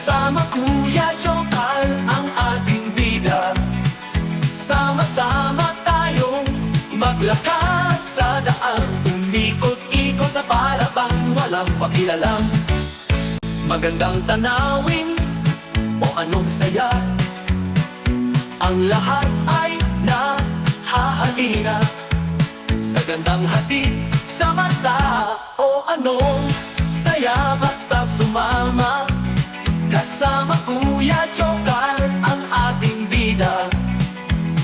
Kasama Kuya Jokal ang ating bida. Sama-sama tayong maglakad sa daan. Umikot-ikot na para bang walang pakilalang Magandang tanawin o anong saya. Ang lahat ay nahahalina. Sa gandang hatid sa mata o anong saya Basta sumama. Kasama Kuya Jokar ang ating bida.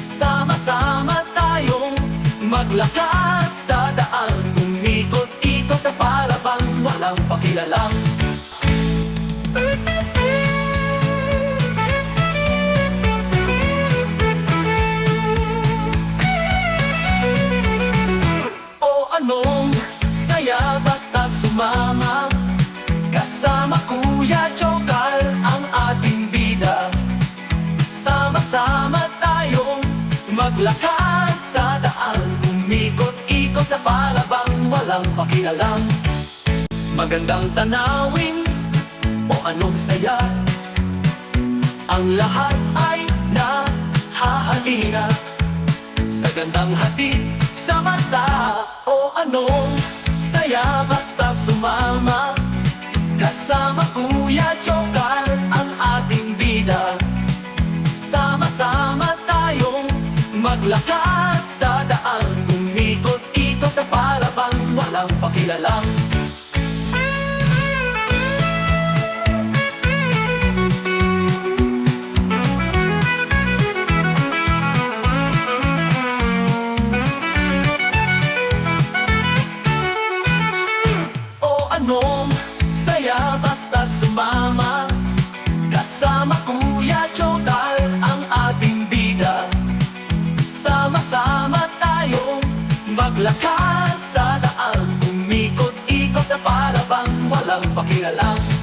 Sama-sama tayong maglakad sa daan. Umikot-ikot na para bang walang pakilalang. O Sama-sama tayong maglakad sa daan. Umikot-ikot na para bang walang pakialam. Magandang tanawin o anong saya. Ang lahat ay nahahalina. Sa gandang hatid sa mata o anong saya. Basta sumama Kasama Kuya Jokar maglakad sa daan. Umikot-ikot na para bang walang pakilalang O anong saya basta sumama maglakad sa daan. Umikot-ikot na para bang walang pakialam